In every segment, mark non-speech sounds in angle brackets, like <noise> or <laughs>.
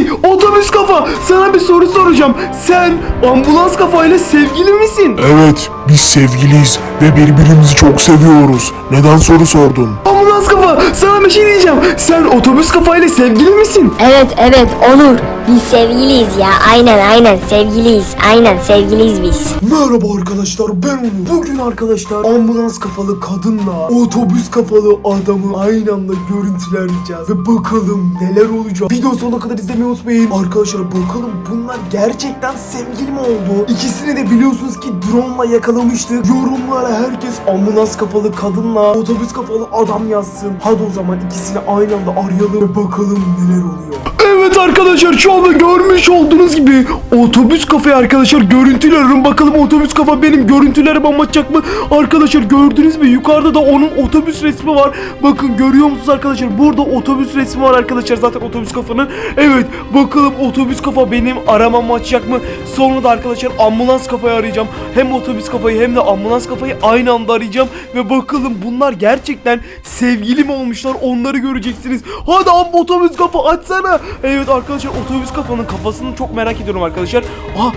Hey otobüs kafa sana bir soru soracağım. Sen ambulans kafayla sevgili misin? Evet, biz sevgiliyiz ve birbirimizi çok seviyoruz. Neden soru sordun? Ambulans kafa sana bir şey diyeceğim. Sen otobüs kafayla sevgili misin? Evet evet Onur. Biz sevgiliyiz ya. Aynen aynen sevgiliyiz. Aynen sevgiliyiz biz. Merhaba arkadaşlar ben Onur. Bugün arkadaşlar ambulans kafalı kadınla otobüs kafalı adamı aynı anda görüntüleyeceğiz. Ve bakalım neler olacak. Video sonuna kadar izlemeyi unutmayın. Arkadaşlar bakalım bunlar gerçekten sevgili mi oldu? İkisini de biliyorsunuz ki drone ile yakalamıştı. Yorumlara herkes ambulans kafalı kadınla otobüs kafalı adam yazsın. Hadi o zaman ikisini aynı anda arayalım ve bakalım neler oluyor. Evet arkadaşlar şu anda görmüş olduğunuz gibi otobüs kafayı arkadaşlar görüntülüyorum. Bakalım otobüs kafa benim görüntülerimi anlatacak mı? Arkadaşlar gördünüz mü? Yukarıda da onun otobüs resmi var. Bakın görüyor musunuz arkadaşlar? Burada otobüs resmi var arkadaşlar zaten otobüs kafanın. Evet bakalım otobüs kafa benim aramamı açacak mı? Sonra da arkadaşlar ambulans kafayı arayacağım. Hem otobüs kafayı hem de ambulans kafayı aynı anda arayacağım. Ve bakalım bunlar gerçekten sevgili mi olmuşlar onları göreceksiniz. Hadi amb otobüs kafa açsana. Arkadaşlar otobüs kafanın kafasını çok merak ediyorum arkadaşlar. Ah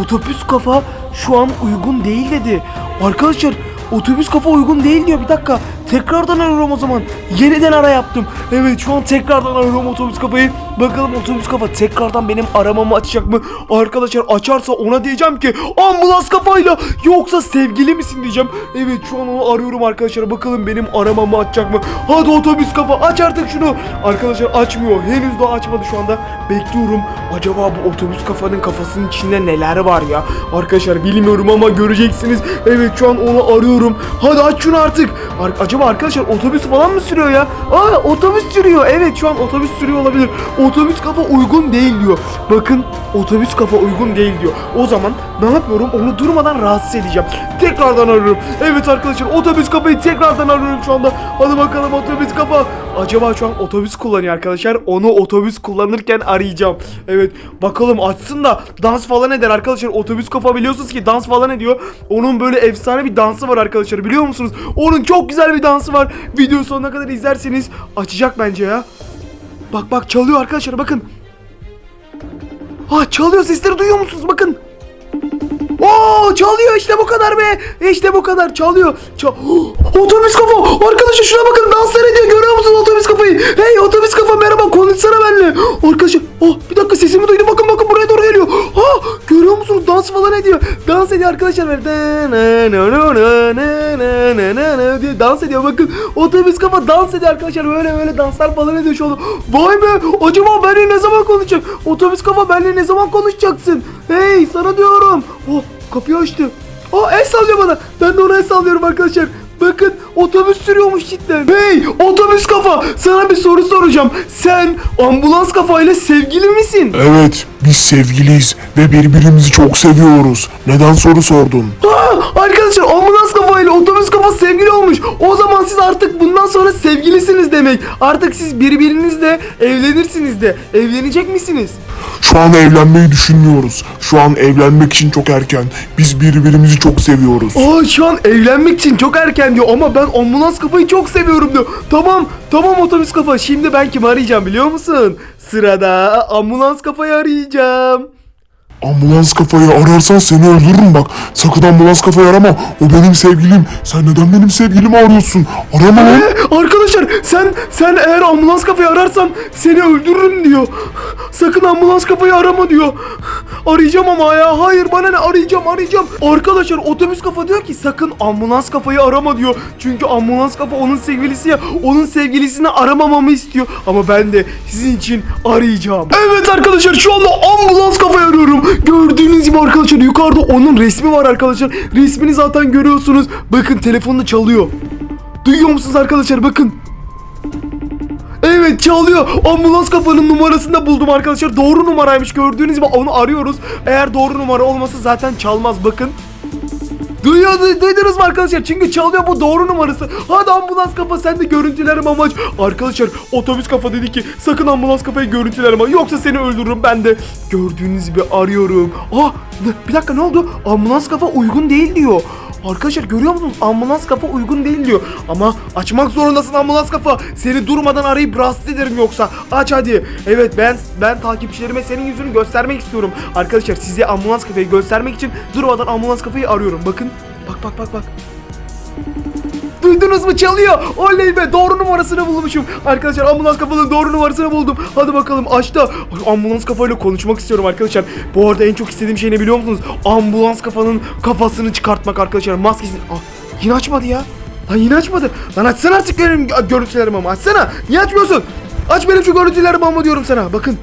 otobüs kafa şu an uygun değil dedi. Arkadaşlar otobüs kafa uygun değil diyor bir dakika. Tekrardan arıyorum o zaman. Yeniden ara yaptım. Evet şu an tekrardan arıyorum otobüs kafayı. Bakalım otobüs kafa tekrardan benim aramamı açacak mı? Arkadaşlar açarsa ona diyeceğim ki ambulans kafayla yoksa sevgili misin diyeceğim. Evet şu an onu arıyorum arkadaşlar. Bakalım benim aramamı açacak mı? Hadi otobüs kafa aç artık şunu. Arkadaşlar açmıyor. Henüz daha açmadı şu anda. Bekliyorum. Acaba bu otobüs kafanın kafasının içinde neler var ya? Arkadaşlar bilmiyorum ama göreceksiniz. Evet şu an onu arıyorum. Hadi aç şunu artık. Ar- acaba arkadaşlar otobüs falan mı sürüyor ya? Aa otobüs sürüyor. Evet şu an otobüs sürüyor olabilir. Otobüs kafa uygun değil diyor. Bakın otobüs kafa uygun değil diyor. O zaman ne yapıyorum? Onu durmadan rahatsız edeceğim. Tekrardan arıyorum. Evet arkadaşlar otobüs kafayı tekrardan arıyorum şu anda. Hadi bakalım otobüs kafa. Acaba şu an otobüs kullanıyor arkadaşlar. Onu otobüs kullanırken arayacağım. Evet bakalım açsın da dans falan eder arkadaşlar. Otobüs kafa biliyorsunuz ki dans falan ediyor. Onun böyle efsane bir dansı var arkadaşlar biliyor musunuz? Onun çok güzel bir dansı var. Video sonuna kadar izlerseniz açacak bence ya. Bak bak çalıyor arkadaşlar bakın. Ha çalıyor sesleri duyuyor musunuz bakın. Oo çalıyor işte bu kadar be. İşte bu kadar çalıyor. Çal <gasps> otobüs kafa. Arkadaşlar şuna bakın danslar ediyor. Görüyor musunuz otobüs kafayı? Hey otobüs kafa merhaba konuşsana benimle. Arkadaşlar oh bir dakika sesimi duydu. Bakın bakın buraya doğru geliyor. Ha görüyor musunuz dans falan ediyor. Dans ediyor arkadaşlar diye dans ediyor bakın. Otobüs kafa dans ediyor arkadaşlar. Böyle böyle danslar falan ediyor şu anda. Vay be acaba benimle ne zaman konuşacak? Otobüs kafa benimle ne zaman konuşacaksın? Hey sana diyorum. Oh kapıyı açtı. Aa el sallıyor bana. Ben de ona el sallıyorum arkadaşlar. Bakın otobüs sürüyormuş cidden. Hey otobüs kafa sana bir soru soracağım. Sen ambulans kafayla sevgili misin? Evet, biz sevgiliyiz ve birbirimizi çok seviyoruz. Neden soru sordun? Aa, arkadaşlar ambulans kafayla otobüs kafa sevgili olmuş. O zaman siz artık bundan sonra sevgilisiniz demek. Artık siz birbirinizle evlenirsiniz de. Evlenecek misiniz? Şu an evlenmeyi düşünmüyoruz. Şu an evlenmek için çok erken. Biz birbirimizi çok seviyoruz. Aa şu an evlenmek için çok erken diyor ama ben ambulans kafayı çok seviyorum diyor. Tamam tamam otobüs kafa şimdi ben kimi arayacağım biliyor musun? Sırada ambulans kafayı arayacağım. Ambulans kafayı ararsan seni öldürürüm bak. Sakın ambulans kafayı arama. O benim sevgilim. Sen neden benim sevgilimi arıyorsun? Arama lan. Ee, arkadaşlar sen sen eğer ambulans kafayı ararsan seni öldürürüm diyor. Sakın ambulans kafayı arama diyor. Arayacağım ama ya. Hayır bana ne arayacağım arayacağım. Arkadaşlar otobüs kafa diyor ki sakın ambulans kafayı arama diyor. Çünkü ambulans kafa onun sevgilisi ya. Onun sevgilisini aramamamı istiyor. Ama ben de sizin için arayacağım. Evet arkadaşlar şu anda ambulans kafayı arıyorum. Gördüğünüz gibi arkadaşlar yukarıda onun resmi var arkadaşlar. Resmini zaten görüyorsunuz. Bakın telefonda çalıyor. Duyuyor musunuz arkadaşlar bakın. Çalıyor. Ambulans kafanın numarasını da buldum arkadaşlar. Doğru numaraymış gördüğünüz gibi onu arıyoruz. Eğer doğru numara olmasa zaten çalmaz bakın. Duyuyor, duy- duydunuz mu arkadaşlar? Çünkü çalıyor bu doğru numarası. Hadi ambulans kafa sen de görüntülerim amaç. Arkadaşlar otobüs kafa dedi ki sakın ambulans kafayı görüntüler ama yoksa seni öldürürüm ben de. Gördüğünüz gibi arıyorum. Ah bir dakika ne oldu? Ambulans kafa uygun değil diyor. Arkadaşlar görüyor musunuz? Ambulans kafa uygun değil diyor. Ama açmak zorundasın ambulans kafa. Seni durmadan arayıp rahatsız ederim yoksa. Aç hadi. Evet ben ben takipçilerime senin yüzünü göstermek istiyorum. Arkadaşlar size ambulans kafayı göstermek için durmadan ambulans kafayı arıyorum. Bakın. Bak bak bak bak. Duydunuz mu çalıyor? Oley be doğru numarasını bulmuşum. Arkadaşlar ambulans kafanın doğru numarasını buldum. Hadi bakalım açta. Ambulans kafayla konuşmak istiyorum arkadaşlar. Bu arada en çok istediğim şey ne biliyor musunuz? Ambulans kafanın kafasını çıkartmak arkadaşlar. Maskesini... Ah, yine açmadı ya. Lan yine açmadı. Lan açsana artık benim görüntülerimi ama açsana. Niye açmıyorsun? Aç benim şu görüntülerimi ama diyorum sana. Bakın.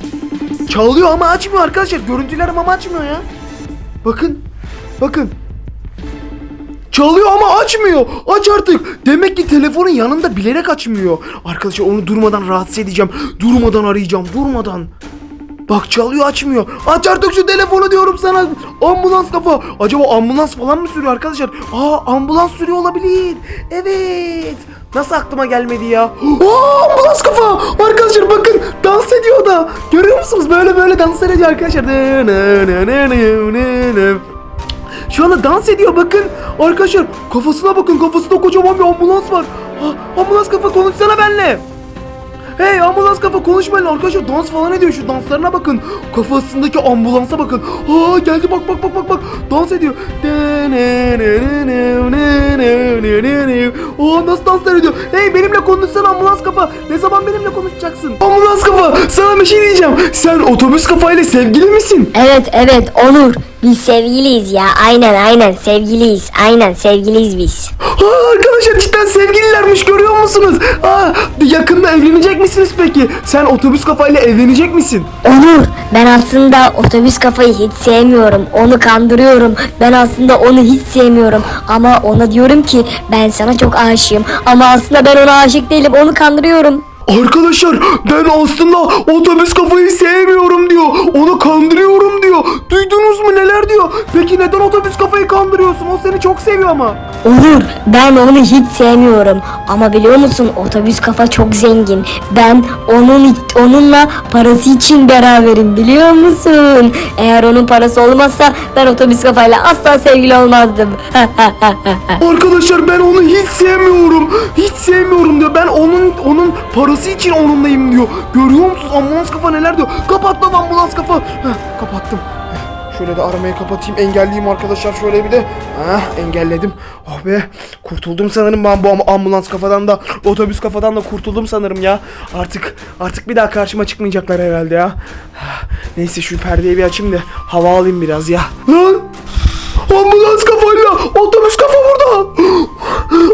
Çalıyor ama açmıyor arkadaşlar. Görüntülerim ama açmıyor ya. Bakın. Bakın. Çalıyor ama açmıyor. Aç artık. Demek ki telefonun yanında bilerek açmıyor. Arkadaşlar onu durmadan rahatsız edeceğim. Durmadan arayacağım. Durmadan. Bak çalıyor açmıyor. Aç artık şu telefonu diyorum sana. Ambulans kafa. Acaba ambulans falan mı sürüyor arkadaşlar? Aa ambulans sürüyor olabilir. Evet. Nasıl aklıma gelmedi ya? Aa ambulans kafa. Arkadaşlar bakın dans ediyor da. Görüyor musunuz? Böyle böyle dans ediyor arkadaşlar. Şu anda dans ediyor bakın. Arkadaşlar kafasına bakın kafasında kocaman bir ambulans var. Ha, ambulans kafa konuşsana benimle. Hey ambulans kafa konuş benimle arkadaşlar dans falan ediyor şu danslarına bakın. Kafasındaki ambulansa bakın. Aa geldi bak bak bak bak bak dans ediyor. Aa nasıl danslar ediyor. Hey benimle konuşsana ambulans kafa. Ne zaman benimle konuşacaksın? Ambulans kafa sana bir şey diyeceğim. Sen otobüs kafayla sevgili misin? Evet evet Onur. Biz sevgiliyiz ya. Aynen aynen sevgiliyiz. Aynen sevgiliyiz biz. Aa, arkadaşlar cidden sevgililermiş görüyor musunuz? Aa, yakında evlenecek misiniz peki? Sen otobüs kafayla evlenecek misin? Onur ben aslında otobüs kafayı hiç sevmiyorum. Onu kandırıyorum. Ben aslında onu hiç sevmiyorum. Ama ona diyorum ki ben sana çok aşığım. Ama aslında ben ona aşık değilim. Onu kandırıyorum. Arkadaşlar ben aslında otobüs kafayı sevmiyorum diyor. Onu kandırıyorum diyor. Duydunuz mu neler diyor? Peki neden otobüs kafayı kandırıyorsun? O seni çok seviyor ama. Onur ben onu hiç sevmiyorum. Ama biliyor musun otobüs kafa çok zengin. Ben onun onunla parası için beraberim biliyor musun? Eğer onun parası olmazsa ben otobüs kafayla asla sevgili olmazdım. <laughs> Arkadaşlar ben onu hiç sevmiyorum. Hiç sevmiyorum diyor. Ben onun onun parası için onunlayım diyor. Görüyor musunuz ambulans kafa neler diyor. Kapat lan ambulans kafa. Heh, kapattım. Şöyle de aramayı kapatayım engelleyeyim arkadaşlar şöyle bir de. Heh, engelledim. Oh be kurtuldum sanırım ben bu am- ambulans kafadan da otobüs kafadan da kurtuldum sanırım ya. Artık artık bir daha karşıma çıkmayacaklar herhalde ya. Heh, Neyse şu perdeyi bir açayım da hava alayım biraz ya. Lan Ambulans kafayla otobüs kafa burada.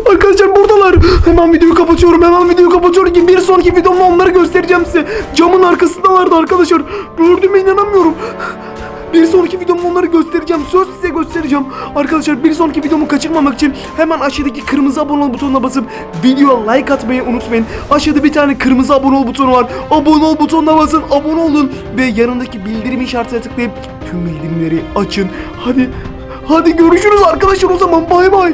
<gasps> Arkadaşlar buradalar. Hemen videoyu kapatıyorum. Hemen videoyu kapatıyorum ki bir sonraki videomda onları göstereceğim size. Camın arkasındalardı arkadaşlar. Gördüğüme inanamıyorum. Bir sonraki videomda onları göstereceğim. Söz size göstereceğim. Arkadaşlar bir sonraki videomu kaçırmamak için hemen aşağıdaki kırmızı abone ol butonuna basıp videoya like atmayı unutmayın. Aşağıda bir tane kırmızı abone ol butonu var. Abone ol butonuna basın. Abone olun ve yanındaki bildirim işaretine tıklayıp tüm bildirimleri açın. Hadi Hadi görüşürüz arkadaşlar o zaman bay bay.